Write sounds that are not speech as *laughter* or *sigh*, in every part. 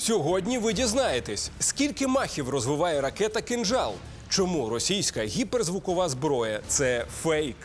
Сьогодні ви дізнаєтесь, скільки махів розвиває ракета «Кинжал», чому російська гіперзвукова зброя це фейк.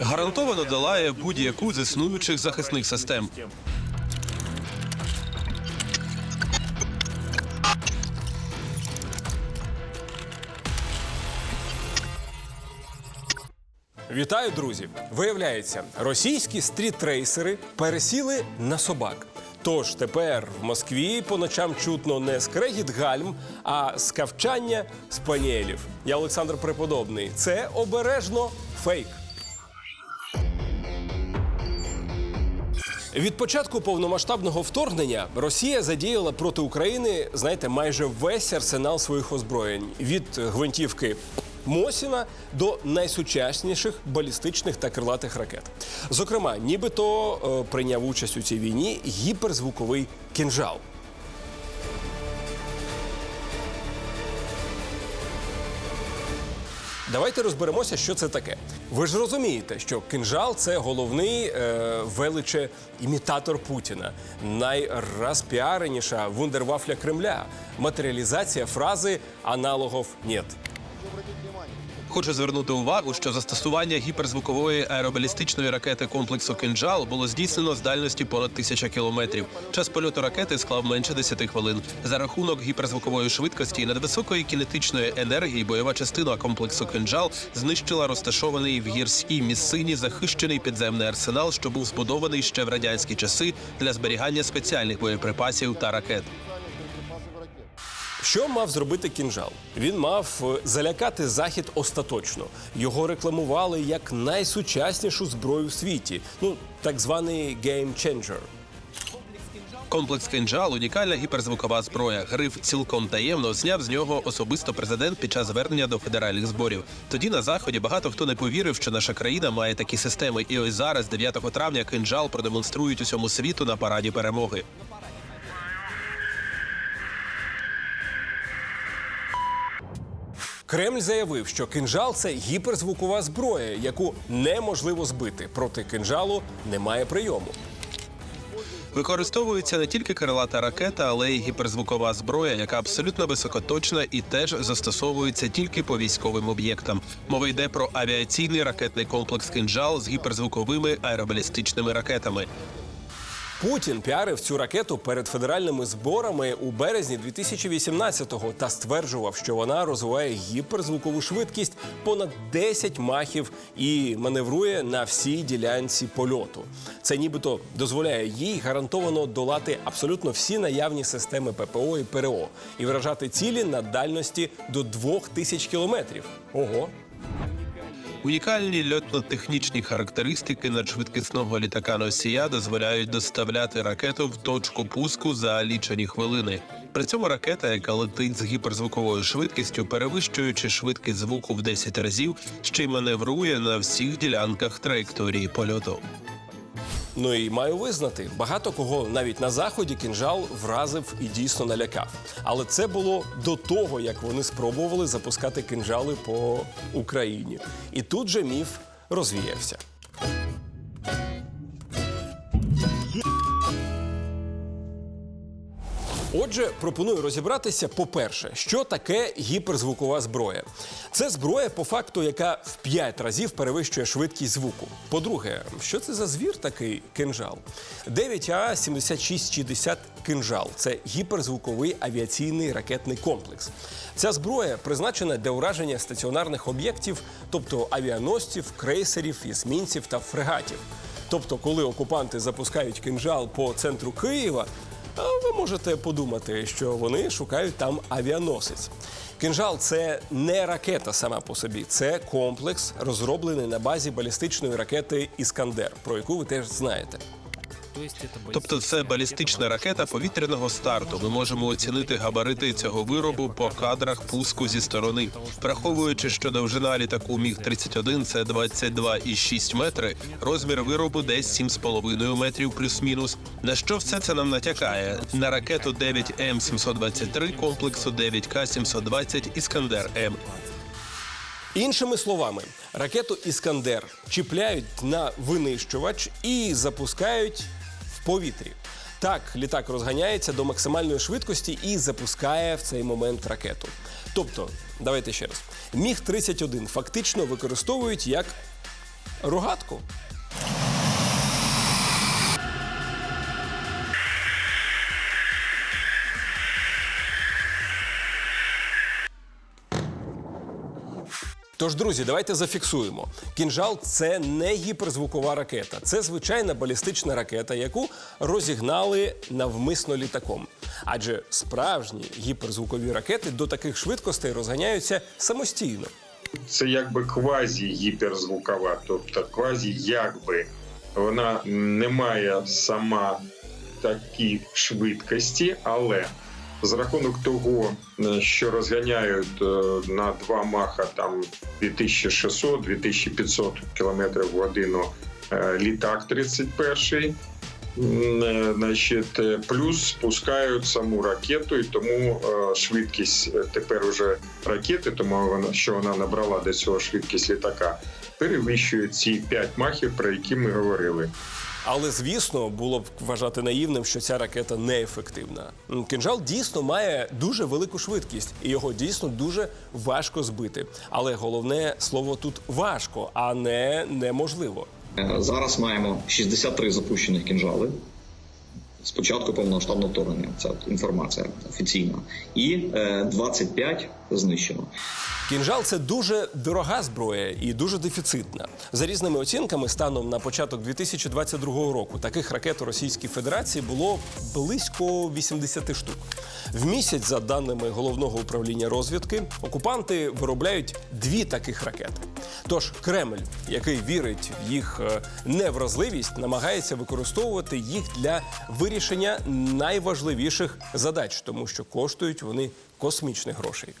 гарантовано долає будь-яку з існуючих захисних систем. Вітаю, друзі! Виявляється, російські стрітрейсери пересіли на собак. Тож тепер в Москві по ночам чутно не скрегіт гальм, а скавчання спаніелів. Я Олександр Преподобний. Це обережно фейк. Від початку повномасштабного вторгнення Росія задіяла проти України, знаєте, майже весь арсенал своїх озброєнь від гвинтівки Мосіна до найсучасніших балістичних та крилатих ракет. Зокрема, нібито е, прийняв участь у цій війні гіперзвуковий кінжал. Давайте розберемося, що це таке. Ви ж розумієте, що кинжал це головний е, величе імітатор Путіна, найрозпіареніша вундервафля Кремля, матеріалізація фрази аналогов нет. Хочу звернути увагу, що застосування гіперзвукової аеробалістичної ракети комплексу «Кинджал» було здійснено з дальності понад тисяча кілометрів. Час польоту ракети склав менше 10 хвилин. За рахунок гіперзвукової швидкості і надвисокої кінетичної енергії бойова частина комплексу «Кинджал» знищила розташований в гірській місцині захищений підземний арсенал, що був збудований ще в радянські часи для зберігання спеціальних боєприпасів та ракет. Що мав зробити кінжал? Він мав е, залякати захід остаточно. Його рекламували як найсучаснішу зброю в світі. Ну так званий геймченджер. Комплекс «Кинджал» – унікальна гіперзвукова зброя. Гриф цілком таємно зняв з нього особисто президент під час звернення до федеральних зборів. Тоді на заході багато хто не повірив, що наша країна має такі системи. І ось зараз, 9 травня, «Кинджал» продемонструють усьому світу на параді перемоги. Кремль заявив, що кинжал це гіперзвукова зброя, яку неможливо збити. Проти кинжалу немає прийому. Використовується не тільки крилата ракета, але й гіперзвукова зброя, яка абсолютно високоточна і теж застосовується тільки по військовим об'єктам. Мова йде про авіаційний ракетний комплекс «Кинджал» з гіперзвуковими аеробалістичними ракетами. Путін піарив цю ракету перед федеральними зборами у березні 2018-го та стверджував, що вона розвиває гіперзвукову швидкість понад 10 махів і маневрує на всій ділянці польоту. Це нібито дозволяє їй гарантовано долати абсолютно всі наявні системи ППО і ПРО і вражати цілі на дальності до 2000 кілометрів. Ого! Унікальні льотно-технічні характеристики надшвидкісного літака носія дозволяють доставляти ракету в точку пуску за лічені хвилини. При цьому ракета, яка летить з гіперзвуковою швидкістю, перевищуючи швидкість звуку в 10 разів, ще й маневрує на всіх ділянках траєкторії польоту. Ну і маю визнати, багато кого навіть на заході кінжал вразив і дійсно налякав. Але це було до того, як вони спробували запускати кінжали по Україні. І тут же міф розвіявся. Отже, пропоную розібратися, по-перше, що таке гіперзвукова зброя. Це зброя, по факту, яка в 5 разів перевищує швидкість звуку. По-друге, що це за звір такий кинжал? 9А 7660 кинжал це гіперзвуковий авіаційний ракетний комплекс. Ця зброя призначена для ураження стаціонарних об'єктів, тобто авіаносців, крейсерів, есмінців та фрегатів. Тобто, коли окупанти запускають кинжал по центру Києва, ви можете подумати, що вони шукають там авіаносець. Кінжал це не ракета сама по собі, це комплекс, розроблений на базі балістичної ракети Іскандер, про яку ви теж знаєте. То Тобто, це балістична ракета повітряного старту. Ми можемо оцінити габарити цього виробу по кадрах пуску зі сторони. Враховуючи, що довжина літаку міг 31 це 22,6 метри. Розмір виробу десь 7,5 метрів плюс-мінус. На що все це нам натякає? На ракету 9М 723 комплексу 9К 720 Іскандер М. Іншими словами, ракету Іскандер чіпляють на винищувач і запускають повітрі. Так, літак розганяється до максимальної швидкості і запускає в цей момент ракету. Тобто, давайте ще раз. Міг 31 фактично використовують як рогатку. Тож, друзі, давайте зафіксуємо. Кінжал це не гіперзвукова ракета, це звичайна балістична ракета, яку розігнали навмисно літаком. Адже справжні гіперзвукові ракети до таких швидкостей розганяються самостійно. це якби квазі гіперзвукова, тобто квазі якби вона не має сама такі швидкості, але з рахунок того, е, що розганяють е, на два маха там 2600-2500 км в годину е, літак 31 М, е, Значить, плюс спускають саму ракету, і тому швидкість тепер уже ракети, тому вона що вона набрала до цього швидкість літака, перевищує ці 5 махів, про які ми говорили. Але звісно, було б вважати наївним, що ця ракета неефективна. М, Кинжал дійсно має дуже велику швидкість, і його дійсно дуже важко збити. Але головне слово тут важко, а не неможливо. Е, Зараз маємо 63 запущених кінжали. З початку повномасштабного вторгнення. Це інформація офіційна. І е, 25 знищено. Кінжал це дуже дорога зброя і дуже дефіцитна. За різними оцінками, станом на початок 2022 року таких ракет у Російській Федерації було близько 80 штук. В місяць, за даними головного управління розвідки, окупанти виробляють дві таких ракети. Тож Кремль, який вірить в їх е, невразливість, намагається використовувати їх для вирішення найважливіших задач, тому що коштують вони космічних грошей.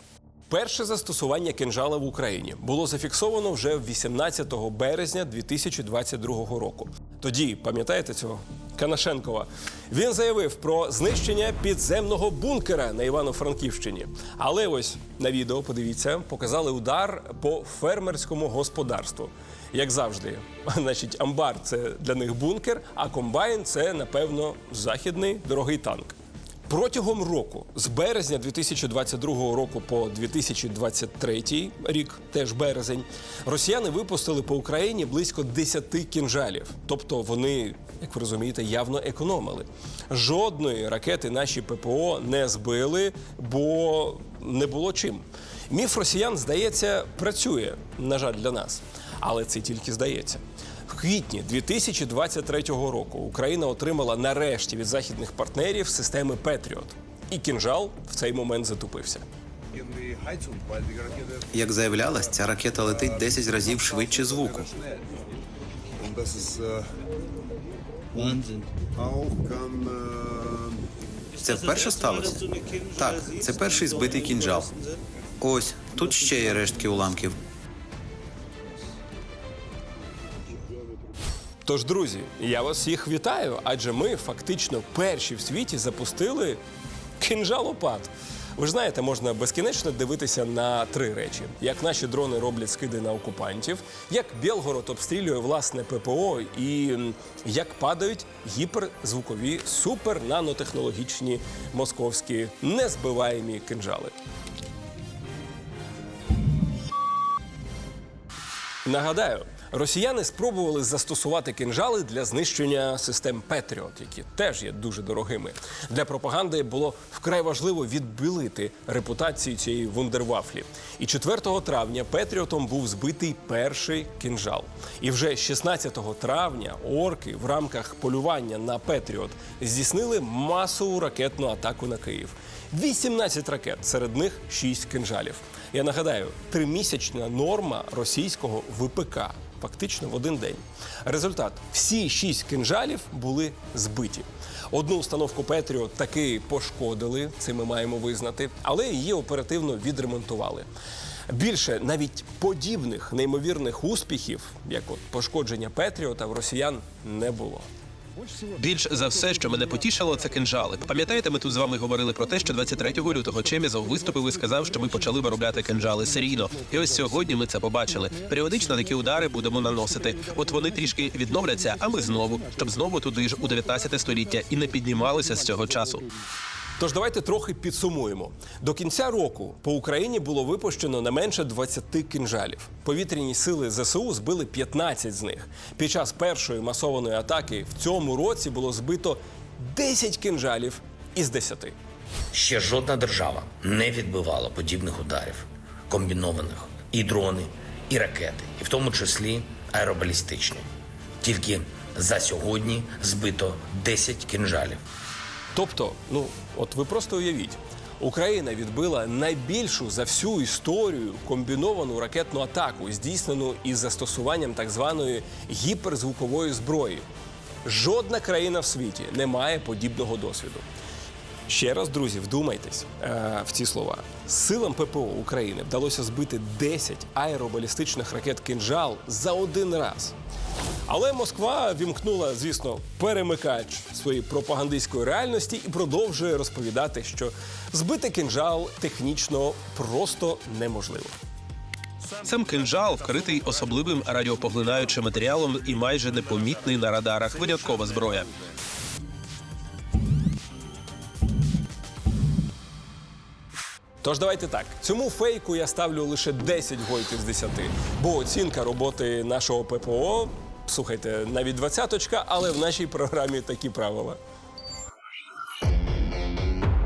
Перше застосування кинжала в Україні було зафіксовано вже 18 березня 2022 року. Тоді, пам'ятаєте цього? Канашенкова. Він заявив про знищення підземного бункера на Івано-Франківщині. Але ось на відео, подивіться, показали удар по фермерському господарству. Як завжди, *laughs* значить, амбар це для них бункер, а комбайн це, напевно, західний дорогий танк. Протягом року, з березня 2022 року по 2023 рік, теж березень, росіяни випустили по Україні близько 10 кінжалів. Тобто вони, як ви розумієте, явно економили. Жодної ракети наші ППО не збили, бо не було чим. Міф росіян, здається, працює, на жаль, для нас. Але це тільки здається. Квітні 2023 року Україна отримала нарешті від західних партнерів системи Петріот. І кінжал в цей момент затупився. Як заявлялось, ця ракета летить 10 разів швидше звуку. Це вперше сталося? Так, це перший збитий кінжал. Ось тут ще є рештки уламків. Тож, друзі, я вас всіх вітаю, адже ми фактично перші в світі запустили кінжалопад. Ви ж знаєте, можна безкінечно дивитися на три речі: як наші дрони роблять скиди на окупантів, як Білгород обстрілює власне ППО, і як падають гіперзвукові супернанотехнологічні московські незбиваємі кинжали. Нагадаю, росіяни спробували застосувати кинжали для знищення систем Петріот, які теж є дуже дорогими. Для пропаганди було вкрай важливо відбілити репутацію цієї вундервафлі. І 4 травня Петріотом був збитий перший кинжал. І вже 16 травня орки в рамках полювання на Петріот здійснили масову ракетну атаку на Київ. 18 ракет, серед них 6 кинжалів. Я нагадаю, тримісячна норма російського ВПК. Фактично в один день. Результат: всі шість кинжалів були збиті. Одну установку Петріо таки пошкодили, це ми маємо визнати, але її оперативно відремонтували. Більше навіть подібних неймовірних успіхів, як от пошкодження Петріота, в росіян не було. Більш за все, що мене потішило, це кинжали. Пам'ятаєте, ми тут з вами говорили про те, що 23 лютого Чемізов виступив і сказав, що ми почали виробляти кинжали серійно. І ось сьогодні ми це побачили. Періодично такі удари будемо наносити. От вони трішки відновляться, а ми знову, щоб знову туди ж у 19 століття і не піднімалися з цього часу. Тож давайте трохи підсумуємо. До кінця року по Україні було випущено не менше 20 кинжалів. Повітряні сили ЗСУ збили 15 з них. Під час першої масованої атаки в цьому році було збито 10 кинжалів із 10. Ще жодна держава не відбивала подібних ударів, комбінованих і дрони, і ракети, і в тому числі аеробалістичні. Тільки за сьогодні збито 10 кінжалів. Тобто, ну от ви просто уявіть, Україна відбила найбільшу за всю історію комбіновану ракетну атаку, здійснену із застосуванням так званої гіперзвукової зброї. Жодна країна в світі не має подібного досвіду. Ще раз, друзі, вдумайтесь е, в ці слова. Силам ППО України вдалося збити 10 аеробалістичних ракет «Кинжал» за один раз. Але Москва вімкнула, звісно, перемикач своєї пропагандистської реальності і продовжує розповідати, що збити кинжал технічно просто неможливо. Сам кинжал вкритий особливим радіопоглинаючим матеріалом і майже непомітний на радарах. Виняткова зброя. Тож давайте так. Цьому фейку я ставлю лише 10 гойків з 10, бо оцінка роботи нашого ППО, слухайте, навіть двадцяточка, але в нашій програмі такі правила.